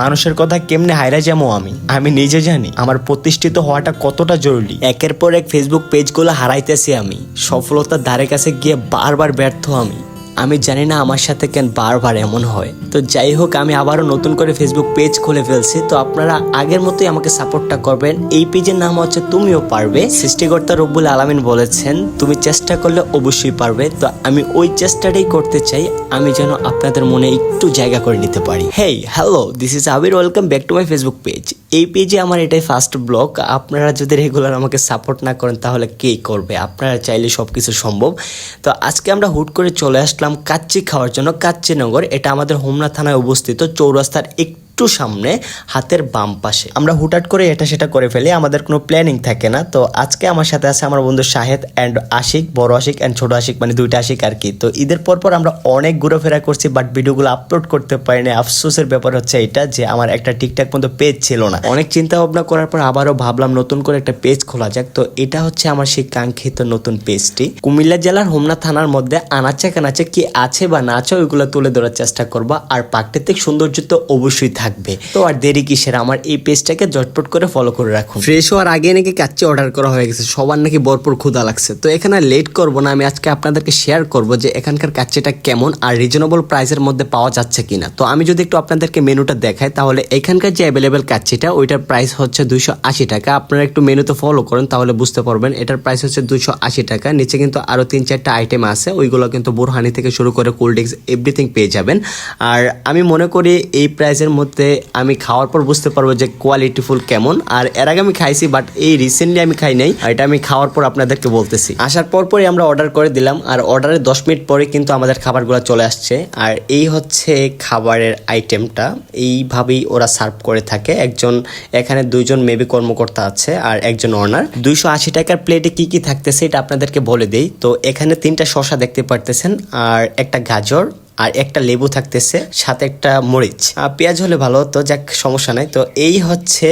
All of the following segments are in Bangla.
মানুষের কথা কেমনে হাইরা যাব আমি? আমি নিজে জানি আমার প্রতিষ্ঠিত হওয়াটা কতটা জরুরি। একের পর এক ফেসবুক পেজগুলো হারাইতেছি আমি। সফলতার ধারে কাছে গিয়ে বারবার ব্যর্থ আমি। আমি জানি না আমার সাথে কেন বারবার এমন হয়। তো যাই হোক, আমি আবারও নতুন করে ফেসবুক পেজ খুলে ফেলছি। তো আপনারা আগের মতোই আমাকে সাপোর্টটা করবেন। এই পেজের নাম হচ্ছে তুমিও পারবে। সৃষ্টিকর্তা রব্বুল আলামিন বলেছেন, তুমি চেষ্টা করলে অবশ্যই পারবে। তো আমি ওই চেষ্টাটাই করতে চাই, আমি যেন আপনাদের মনে একটু জায়গা করে নিতে পারি। Hey hello this is Abir welcome back to my Facebook page এই পেজে আমার এটাই ফার্স্ট ব্লগ আপনারা যদি রেগুলার আমাকে সাপোর্ট না করেন, তাহলে কে করবে? আপনারা চাইলে সব কিছু সম্ভব। তো আজকে আমরা হুট করে চলে আসলাম কাচ্চি খাওয়ার জন্য কাচ্চিনগর এটা আমাদের হোমনা থানায় অবস্থিত, চৌরাস্তার একটু সামনে হাতের বাম পাশে। আমরা হুটহাট করে এটা সেটা করে ফেলি, আমাদের কোনো প্ল্যানিং থাকে না। তো আজকে আমার সাথে আছে আমার বন্ধু শাহেদ অ্যান্ড আশিক, বড় আশিক অ্যান্ড ছোট আশিক মানে দুইটা আশিক আর কি। তো ঈদের পর পর আমরা অনেক ঘুরেফেরা করছি বাট ভিডিওগুলো আপলোড করতে পারিনি আফসোসের ব্যাপার হচ্ছে এটা যে আমার একটা ঠিকঠাক মতো পেজ ছিল না। অনেক চিন্তা ভাবনা করার পর আবারও ভাবলাম নতুন করে একটা পেজ খোলা যাক। তো এটা হচ্ছে আমার সেই কাঙ্ক্ষিত নতুন পেজটি কুমিল্লা জেলার হোমনা থানার মধ্যে আনাচে কানাচে কি আছে বা না আছে ওইগুলো তুলে ধরার চেষ্টা করব। আর প্রাকৃতিক সৌন্দর্য তো অবশ্যই থাকবে। তো আর দেরি কিসের? আমার এই পেজটাকে জটপট করে ফলো করে রাখুন। ফ্রেশ হওয়ার আগে নাকি কাচ্চি অর্ডার করা হয়ে গেছে। সবার নাকি ভরপুর ক্ষুধা লাগছে। তো এখানে লেট করব না। আমি আজকে আপনাদেরকে শেয়ার করব যে এখানকার কাচ্চিটা কেমন আর রিজনেবল প্রাইসের মধ্যে পাওয়া যাচ্ছে কিনা। তো আমি যদি একটু আপনাদেরকে মেনুটা দেখাই, তাহলে এখানকার যে অ্যাভেলেবেল কাচ্চিটা, ওইটার প্রাইস হচ্ছে দুইশো আশি টাকা। আপনারা একটু মেনুতে ফলো করেন, তাহলে বুঝতে পারবেন। এটার প্রাইস হচ্ছে দুইশো আশি টাকা। নিচে কিন্তু আরও তিন চারটা আইটেম আছে। ওইগুলো কিন্তু বোরহানি থেকে শুরু করে কোল্ড ড্রিঙ্কস এভরিথিং পেয়ে যাবেন। আর আমি মনে করি এই প্রাইসের মধ্যে আমি খাওয়ার পর বুঝতে পারব যে কোয়ালিটিফুল কেমন। আর এর আগে আমি খাইছি বাট এই রিসেন্টলি আমি খাই নাই। এটা আমি খাওয়ার পর আপনাদেরকে বলতেছি। আসার পর পরই আমরা অর্ডার করে দিলাম, আর অর্ডারের দশ মিনিট পরে কিন্তু আমাদের খাবারগুলো চলে আসছে। আর এই হচ্ছে খাবারের আইটেমটা এইভাবেই ওরা সার্ভ করে থাকে। একজন, এখানে দুইজন মেবি কর্মকর্তা আছে, আর একজন অনার দুইশো আশি টাকার প্লেটে কি কি থাকতেছে, এটা আপনাদেরকে বলে দেই। তো এখানে তিনটা শশা দেখতে পারতেছেন, আর একটা গাজর আর একটা লেবু থাকতেছে, সাথে একটা মরিচ। পেঁয়াজ হলে ভালো হতো, যাক সমস্যা নাই। তো এই হচ্ছে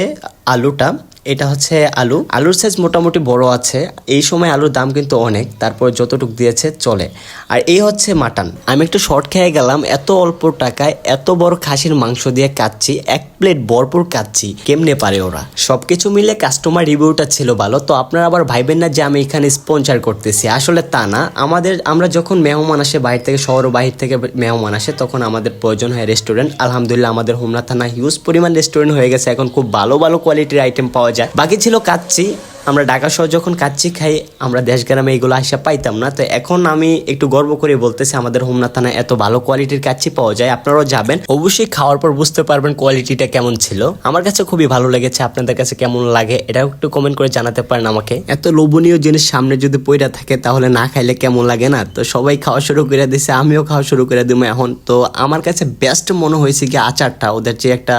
আলুটা। এটা হচ্ছে আলু। আলুর সাইজ মোটামুটি বড় আছে। এই সময় আলুর দাম কিন্তু অনেক। তারপর যতটুক দিয়েছে চলে। আর এই হচ্ছে মাটন। আমি একটু শর্ট খেয়ে গেলাম। এত অল্প টাকায় এত বড় খাসির মাংস দিয়ে কাচ্ছি। এক প্লেট ভরপুর কাচ্ছি। কেমনে পারে ওরা? সবকিছু মিলে কাস্টমার রিভিউটা ছিল ভালো। তো আপনারা আবার ভাইবেন না যে আমি এখানে স্পন্সার করতেছি। আসলে তা না। আমাদের, আমরা যখন মেহমান আসে বাইরে থেকে, শহর বাহির থেকে মেহমান আসে, তখন আমাদের প্রয়োজন হয় রেস্টুরেন্ট আলহামদুলিল্লাহ আমাদের হোমনা থানা হিউজ পরিমাণ রেস্টুরেন্ট হয়ে গেছে। এখন খুব ভালো ভালো কোয়ালিটির আইটেম পাওয়া যায়। বাকি ছিল কাচ্চি। আমরা ঢাকা শহর যখন কাচ্চি খাই, আমরা দেশ গ্রামে এগুলো আসা পাইতাম না। তো এখন আমি একটু গর্ব করে বলতেছি, আমাদের হোমনা থানায় এত ভালো কোয়ালিটির কাচ্চি পাওয়া যায়, আপনারাও যাবেন। অবশ্যই খাওয়ার পর বুঝতে পারবেন কোয়ালিটিটা কেমন ছিল। আমার কাছে খুবই ভালো লেগেছে, আপনাদের কাছে কেমন লাগে, এটাও একটু কমেন্ট করে জানাতে পারেন আমাকে। এত লোভনীয় জিনিস সামনে যদি পইরা থাকে, তাহলে না খাইলে কেমন লাগে না? তো সবাই খাওয়া শুরু করে দিছে, আমিও খাওয়া শুরু করে দিব এখন। তো আমার কাছে বেস্ট মনে হয়েছে কি আচারটা, ওদের যে একটা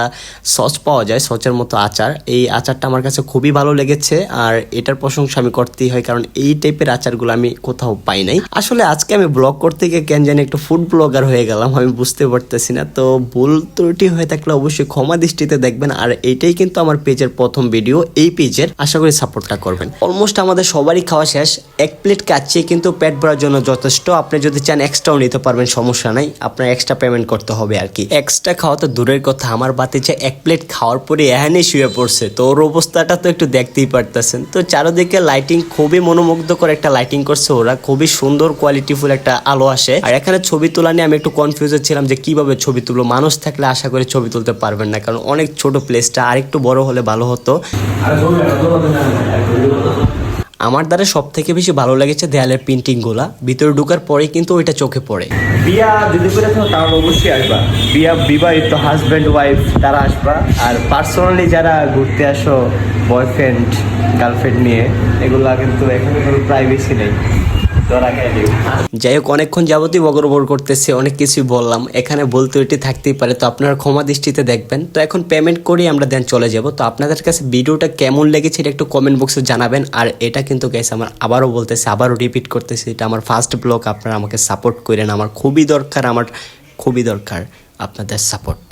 সস পাওয়া যায় সচের মতো আচার, এই আচারটা আমার কাছে খুবই ভালো লেগেছে। আর এটার প্রশংসা আমি করতেই হয়, কারণ এই টাইপের আচারগুলো আমি কোথাও পাই নাই। আসলে আজকে আমি ব্লগ করতে গিয়ে কেন জানি একটু ফুড ব্লগার হয়ে গেলাম, আমি বুঝতে পারতেছি না। তো ভুল ত্রুটি হয়ে থাকলে অবশ্যই ক্ষমা দৃষ্টিতে দেখবেন, আর এইটাই কিন্তু আমার পেজের প্রথম ভিডিও এই পেজের আশা করি সাপোর্টটা করবেন। অলমোস্ট আমাদের সবারই খাওয়া শেষ, এক প্লেট কাচ্ছি কিন্তু পেট ভরার জন্য যথেষ্ট। আপনি যদি চান এক্সট্রাও নিতে পারবেন, সমস্যা নাই। আপনার এক্সট্রা পেমেন্ট করতে হবে আর কি। এক্সট্রা খাওয়া তো দূরের কথা, আমার বাতে যে এক প্লেট খাওয়ার পরে এখানেই শুয়ে পড়ছে। তো ওর অবস্থাটা তো একটু দেখতেই পারতেছেন। তো চারোদিকে লাইটিং খুবই মনোমুগ্ধকর একটা লাইটিং করছে ওরা। খুবই সুন্দর কোয়ালিটিফুল একটা আলো আসে। আর এখানে ছবি তোলা নিয়ে আমি একটু কনফিউজ ছিলাম যে কীভাবে ছবি তুলবো। মানুষ থাকলে আশা করে ছবি তুলতে পারবেন না, কারণ অনেক ছোট প্লেসটা আর একটু বড় হলে ভালো হতো। আমার দ্বারা সব থেকে বেশি ভালো লেগেছে দেয়ালের পেন্টিং গোলা ভিতরে ঢুকার পরে কিন্তু ওইটা চোখে পড়ে। বিয়া যদি করে থাকো তাহলে অবশ্যই আসবা। বিয়া বিবাহিত হাজব্যান্ড ওয়াইফ তারা আসবা। আর পার্সোনালি যারা ঘুরতে আসো বয়ফ্রেন্ড গার্লফ্রেন্ড নিয়ে, এগুলা কিন্তু এখানে কোনো প্রাইভেসি নেই। যাই হোক, অনেকক্ষণ যাবতই বগর বগর করতেছে, অনেক কিছুই বললাম। এখানে বলতে ওইটি থাকতেই পারে, তো আপনারা ক্ষমা দৃষ্টিতে দেখবেন। তো এখন পেমেন্ট করেই আমরা দেন চলে যাব। তো আপনাদের কাছে ভিডিওটা কেমন লেগেছে এটা একটু কমেন্ট বক্সে জানাবেন। আর এটা কিন্তু গেছে আমার আবারও বলতেছে, আবারও রিপিট করতেছে, এটা আমার ফার্স্ট ব্লগ আপনারা আমাকে সাপোর্ট করেন। আমার খুবই দরকার, আমার খুবই দরকার আপনাদের সাপোর্ট